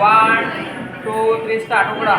One two three start उघडा.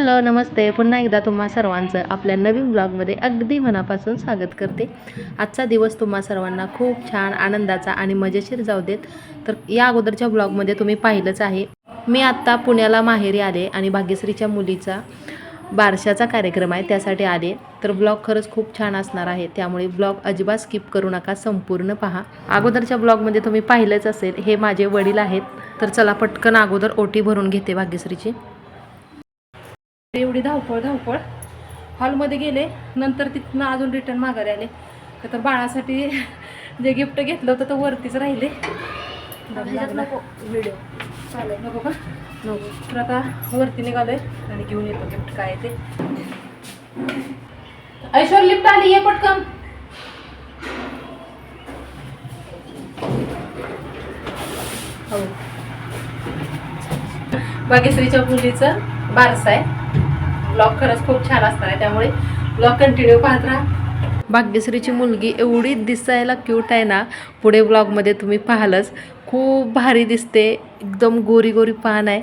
Hello नमस्ते. पुन्हा एकदा तुम्हा सर्वांचं आपल्या नवीन ब्लॉगमध्ये अगदी मनापासून स्वागत करते. आजचा दिवस तुम्हा सर्वांना खूप छान आनंदाचा आणि मजेशीर जाऊ देत. तर या अगोदरच्या ब्लॉगमध्ये तुम्ही पाहिलंच आहे. मी आत्ता पुण्याला माहेरी आले आणि भाग्यश्रीच्या मुलीचा बारशाचा कार्यक्रम आहे त्यासाठी आले. तर ब्लॉग खरंच खूप छान असणार आहे. त्यामुळे ब्लॉग अजिबात स्किप करू नका संपूर्ण पहा. अगोदरच्या ब्लॉगमध्ये तुम्ही पाहिलंच असेल हे माझे वडील आहेत. तर चला पटकन अगोदर ओटी भरून घेते भाग्यश्रीची. एवढी धावपळ धावपळ. हॉलमध्ये गेले नंतर तिथनं अजून रिटर्न माघारी आले. तर बाळासाठी जे गिफ्ट घेतलं होतं तर वरतीच राहिले. व्हिडिओ चालेल. नको का? नको. तर आता वरती निघालोय आणि घेऊन येतो गिफ्ट काय ते. ऐश्वर लिफ्ट आली ये पटकन. हो. भाग्यश्रीच्या मुलीचं बारसा आहे. ब्लॉग खरंच खूप छान असणार आहे त्यामुळे ब्लॉग कंटिन्यू पाहत राहा. भाग्यश्रीची मुलगी एवढी दिसायला क्यूट आहे ना पुढे ब्लॉगमध्ये तुम्ही पाहालच. खूप भारी दिसते एकदम गोरी गोरी पान आहे.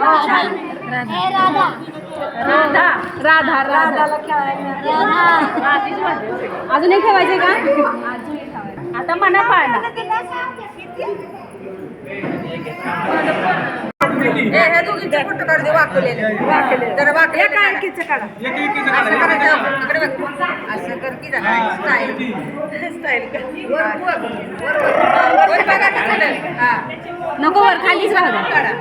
पाटाणी राधा. राधा. राधा अजून एक ठेवायचे का आता मना पाळला हे दोघींचे फोटो काढ दे वाकलेले जरा वाकले काय एकीचं काढा. असं करायचं इकडे बघ. असं कर की जरा. स्टाईल. स्टाईल वर वर वर वर बघा. का चालेल हा. नको वर खालीच राहू काढा.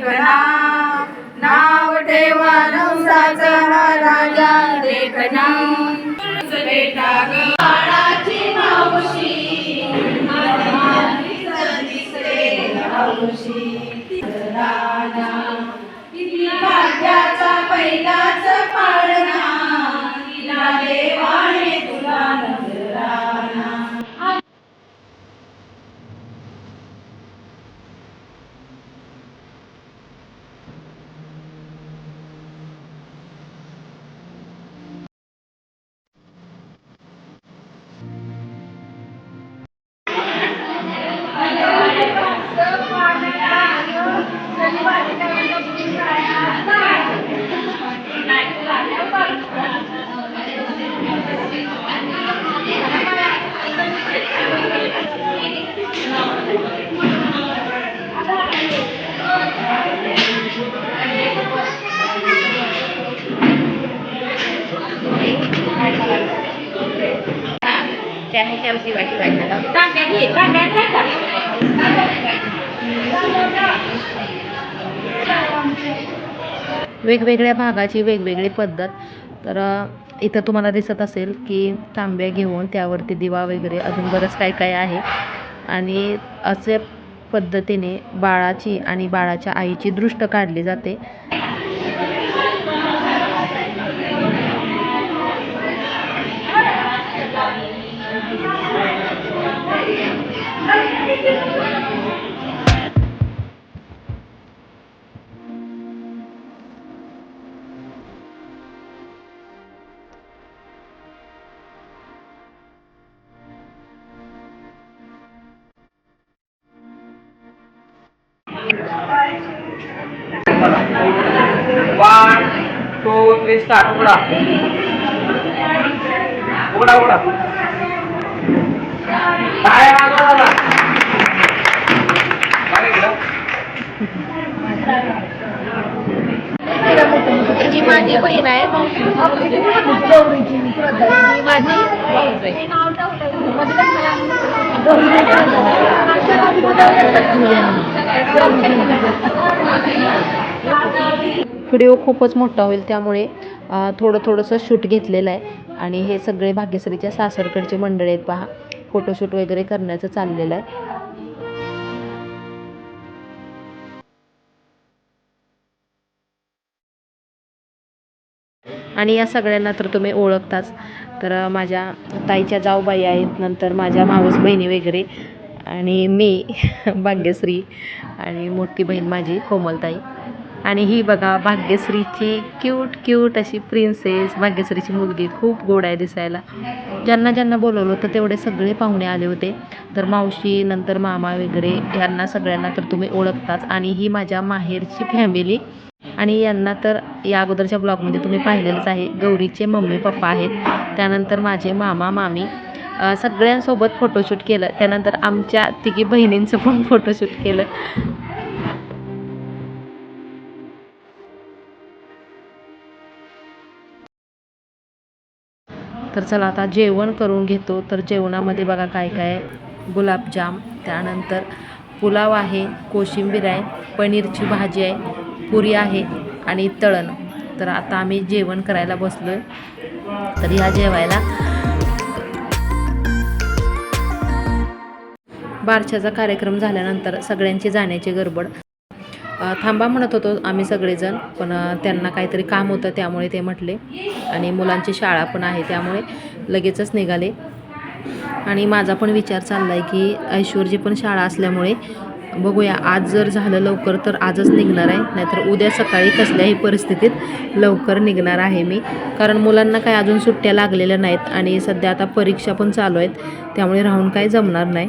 देखना नाव ठेवा नवसाचा हा राजा देखना बेटा ग बाळाची मावशी भाग्याचा पहिलाच पाळणा तिला वेगवेगळ्या भागाची वेगवेगळी पद्धत. तर इथं तुम्हाला दिसत असेल की तांब्या घेऊन त्यावरती दिवा वगैरे अजून बरंच काय काय आहे. आणि असे पद्धतीने बाळाची आणि बाळाच्या आईची दृष्ट काढली जाते. वन टू थ्री स्टार्ट उघडा उघडा उघडा काय ही माझी बहीण आहे. माझी व्हिडिओ खूपच मोठा होईल त्यामुळे थोडं थोडंसं शूट घेतलेलं आहे. आणि हे सगळे भाग्यश्रीच्या सासरकडचे मंडळी आहेत पहा. फोटोशूट वगैरे करण्याचं चाललेलं आहे. आणि या सगळ्यांना तर तुम्ही ओळखताच. तर माझ्या ताईच्या जाऊबाई आहेत नंतर माझ्या मावस बहिणी वगैरे आणि मी भाग्यश्री आणि मोठी बहीण माझी कोमलताई. आणि ही बघा भाग्यश्रीची क्यूट क्यूट अशी प्रिन्सेस भाग्यश्रीची मुलगी खूप गोड आहे दिसायला. ज्यांना ज्यांना बोलवलं होतं तेवढे सगळे पाहुणे आले होते. तर मावशी नंतर मामा वगैरे यांना सगळ्यांना तर तुम्ही ओळखताच. आणि ही माझ्या माहेरची फॅमिली आणि यांना तर या अगोदरच्या ब्लॉगमध्ये तुम्ही पाहिलेलंच आहे. गौरीचे मम्मी पप्पा आहेत. त्यानंतर माझे मामा मामी सगळ्यांसोबत फोटोशूट केलं. त्यानंतर आमच्या तिघी बहिणींचं पण फोटोशूट केलं. तर चला आता जेवण करून घेतो. तर जेवणामध्ये बघा काय काय? गुलाबजाम. त्यानंतर पुलाव आहे कोशिंबीर आहे पनीरची भाजी आहे. पुरी आहे आणि तळण. तर आता आम्ही जेवण करायला बसलो आहे तर ह्या जेवायला. बारशाचा कार्यक्रम झाल्यानंतर सगळ्यांची जाण्याची गडबड. थांबा म्हणत होतो आम्ही सगळेजण पण त्यांना काहीतरी काम होतं त्यामुळे ते म्हटले. आणि मुलांची शाळा पण आहे त्यामुळे लगेचच निघाले. आणि माझा पण विचार चालला आहे की ऐश्वर्यची पण शाळा असल्यामुळे बघूया आज जर झालं लवकर तर आजच निघणार आहे. नाहीतर उद्या सकाळी कसल्याही परिस्थितीत लवकर निघणार आहे मी. कारण मुलांना काय अजून सुट्ट्या लागलेल्या नाहीत आणि सध्या आता परीक्षा पण चालू आहेत. त्यामुळे राहून काही जमणार नाही.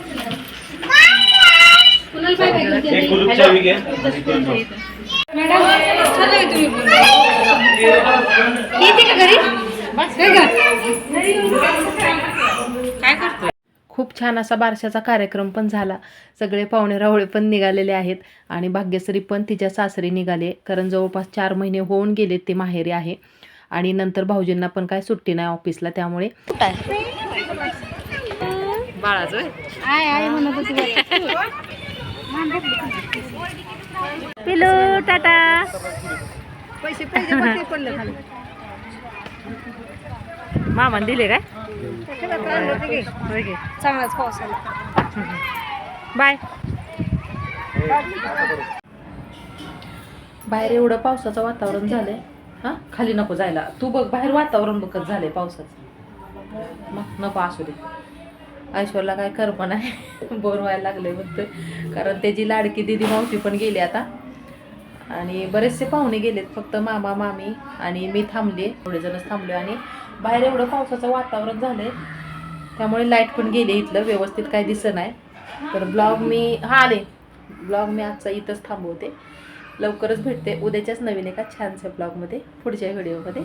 एक चावी. खूप छान असा बारशाचा कार्यक्रम पण झाला. सगळे पाहुणे रावळे पण निघालेले आहेत आणि भाग्यश्री पण तिच्या सासरी निघाले. कारण जवळपास चार महिने होऊन गेले ते माहेरी आहे. आणि नंतर भाऊजींना पण काय सुट्टी नाही ऑफिसला त्यामुळे. बाळाचं पिलू टाटा. पैसे मामान दिले काय? चांगलाच पाऊस आला. बाय. बाहेर एवढं पावसाचं वातावरण झालंय. हां? खाली नको जायला. तू बघ बाहेर वातावरण बघत झालंय पावसाचं. मग नको असू दे. ऐश्वरला काय कर्म नाही बोर व्हायला लागले बघतोय कारण त्याची लाडकी दिदी मावशी पण गेली आता. आणि बरेचसे पाहुणे गेलेत फक्त मामा मामी आणि मी थांबले थोडे जणच थांबले आणि बाहेर एवढं पावसाचं वातावरण झालंय. त्यामुळे लाइट पण गेली इथलं व्यवस्थित काही दिसत नाही. तर ब्लॉग मी हा आले. ब्लॉग मी आजचा इथंच थांबवते. लवकरच भेटते. उद्याच्याच नवीन एका छानशा ब्लॉगमध्ये पुढच्या व्हिडिओमध्ये.